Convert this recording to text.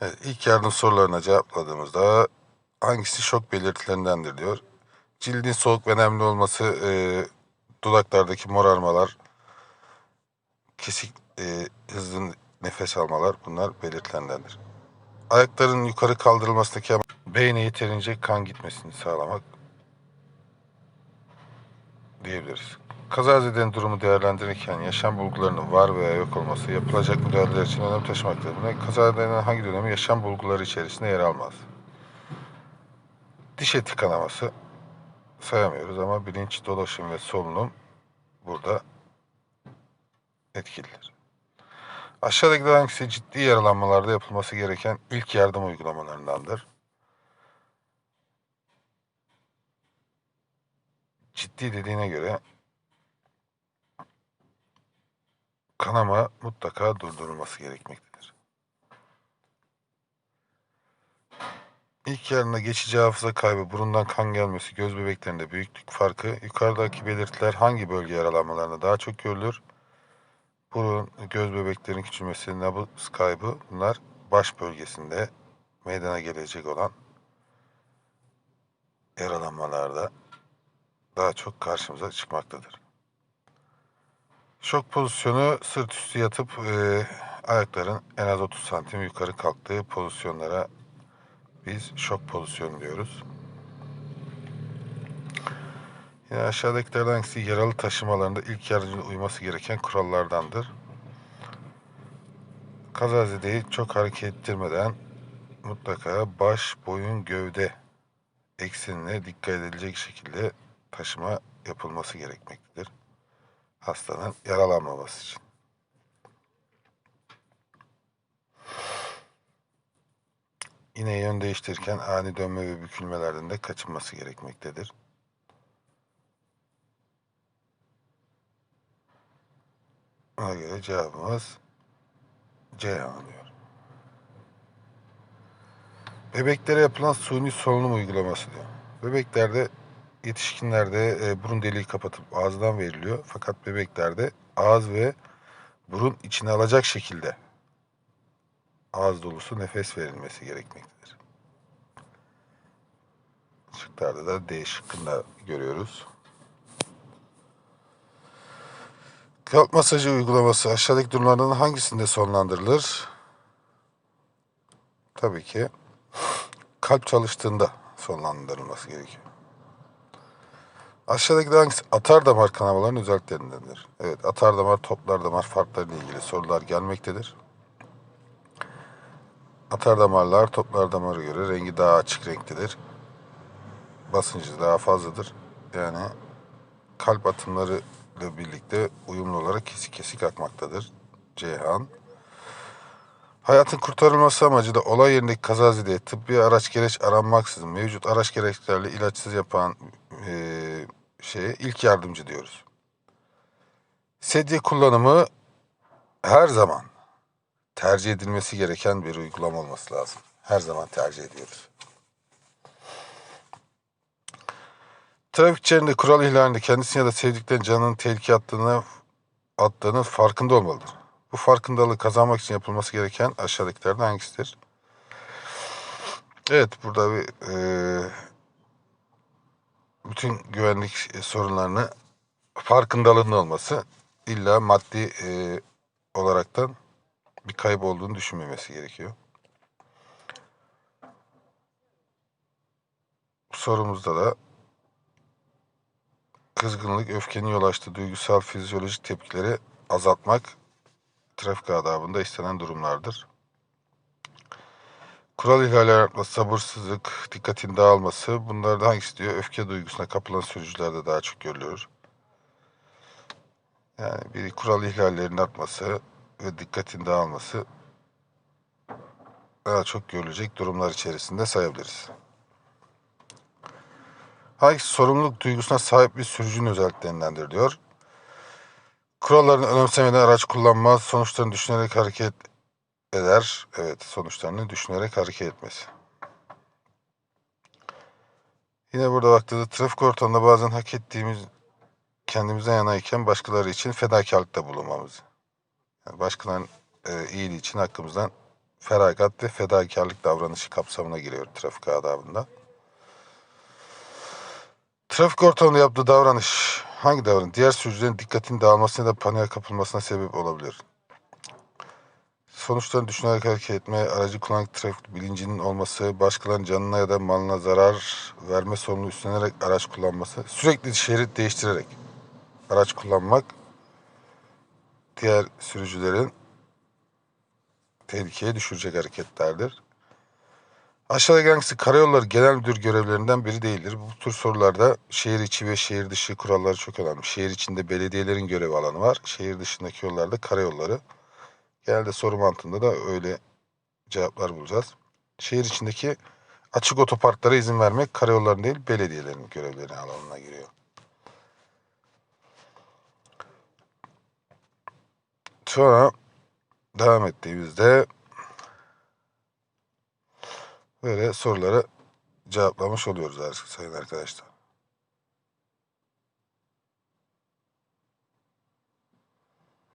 Evet, ilk yardım sorularına cevapladığımızda hangisi şok belirtilerindendir diyor. Cildin soğuk ve nemli olması, e, dudaklardaki morarmalar, kesik e, hızlı nefes almalar bunlar belirtilenlerdir. Ayakların yukarı kaldırılmasındaki beyne yeterince kan gitmesini sağlamak diyebiliriz. Kazazeden durumu değerlendirirken yaşam bulgularının var veya yok olması yapılacak müdahaleler için önem taşımaktadır. Buna kazazeden hangi dönemi yaşam bulguları içerisinde yer almaz? Diş eti kanaması sayamıyoruz ama bilinç, dolaşım ve solunum burada etkilidir. Aşağıdakiler hangisi ciddi yaralanmalarda yapılması gereken ilk yardım uygulamalarındandır? Ciddi dediğine göre kanama mutlaka durdurulması gerekmektedir. İlk yarında geçici hafıza kaybı, burundan kan gelmesi, göz bebeklerinde büyüklük farkı, yukarıdaki belirtiler hangi bölge yaralanmalarında daha çok görülür? Burun, göz bebeklerin küçülmesi, nabız kaybı bunlar baş bölgesinde meydana gelecek olan yaralanmalarda daha çok karşımıza çıkmaktadır. Şok pozisyonu sırt üstü yatıp e, ayakların en az 30 santim yukarı kalktığı pozisyonlara biz şok pozisyonu diyoruz. Yine aşağıdakilerden hangisi yaralı taşımalarında ilk yardıcı uyması gereken kurallardandır? Kazazedeyi çok hareket ettirmeden mutlaka baş, boyun, gövde eksenine dikkat edilecek şekilde taşıma yapılması gerekmektedir. Hastanın yaralanmaması için. Yine yön değiştirirken ani dönme ve bükülmelerden de kaçınması gerekmektedir. Ona göre cevabımız C oluyor. Bebeklere yapılan suni solunum uygulaması diyor. Bebeklerde yetişkinlerde e, burun deliği kapatıp ağızdan veriliyor. Fakat bebeklerde ağız ve burun içine alacak şekilde ağız dolusu nefes verilmesi gerekmektedir. Şıklarda da D şıkkında görüyoruz. Kalp masajı uygulaması aşağıdaki durumlardan hangisinde sonlandırılır? Tabii ki kalp çalıştığında sonlandırılması gerekiyor. Aşağıdaki hangisi atar damar kanamalarının özelliklerindendir? Evet, atar damar, toplar damar farklarıyla ilgili sorular gelmektedir. Atar damarlar toplar damara göre rengi daha açık renktedir. Basıncı daha fazladır. Yani kalp atımları ile birlikte uyumlu olarak kesik kesik akmaktadır. Ceyhan. Hayatın kurtarılması amacıyla olay yerindeki kazazede tıbbi araç gereç aranmaksızın mevcut araç gereçlerle ilaçsız yapan e, şeye ilk yardımcı diyoruz. Sedye kullanımı her zaman tercih edilmesi gereken bir uygulama olması lazım. Her zaman tercih ediyoruz. Trafik içerisinde kural ihlalinde kendisine ya da sevdiklerinin canının tehlikeye attığını, attığının farkında olmalıdır. Bu farkındalığı kazanmak için yapılması gereken aşağıdakilerden hangisidir? Evet, burada bir e, bütün güvenlik sorunlarını farkındalığının olması illa maddi e, olaraktan bir kayıp olduğunu düşünmemesi gerekiyor. Sorumuzda da kızgınlık, öfkenin yol açtığı duygusal fizyolojik tepkileri azaltmak trafik adabında istenen durumlardır. Kural ihlali yapması, sabırsızlık, dikkatin dağılması bunlardan hangisi diyor? Öfke duygusuna kapılan sürücülerde daha çok görülüyor. Yani bir kural ihlallerinin artması ve dikkatin dağılması daha çok görülecek durumlar içerisinde sayabiliriz. Hangisi sorumluluk duygusuna sahip bir sürücünün özelliklerindendir diyor. Kurallarını önemsemeden araç kullanmaz, sonuçlarını düşünerek hareket eder. Evet, sonuçlarını düşünerek hareket etmesi. Yine burada baktığında trafik ortamında bazen hak ettiğimiz kendimizden yanayken başkaları için fedakarlıkta bulunmamız. Yani başkalarının e, iyiliği için hakkımızdan feragat ve fedakarlık davranışı kapsamına giriyor trafik adabında. Trafik ortamında yaptığı davranış hangi davranış? Diğer sürücülerin dikkatinin dağılmasına da paniğe kapılmasına sebep olabilir. Sonuçlarını düşünerek hareket etme, aracı kullanırken trafik bilincinin olması, başkalarının canına ya da malına zarar verme sorumluluğu üstlenerek araç kullanması, sürekli şerit değiştirerek araç kullanmak, diğer sürücülerin tehlikeye düşürecek hareketlerdir. Aşağıdaki hangisi karayolları genel müdür görevlerinden biri değildir? Bu tür sorularda şehir içi ve şehir dışı kuralları çok önemli. Şehir içinde belediyelerin görev alanı var. Şehir dışındaki yollarda karayolları. Genelde soru mantığında da öyle cevaplar bulacağız. Şehir içindeki açık otoparklara izin vermek karayolların değil belediyelerin görevleri alanına giriyor. Sonra devam ettiğimizde böyle soruları cevaplamış oluyoruz sayın arkadaşlar.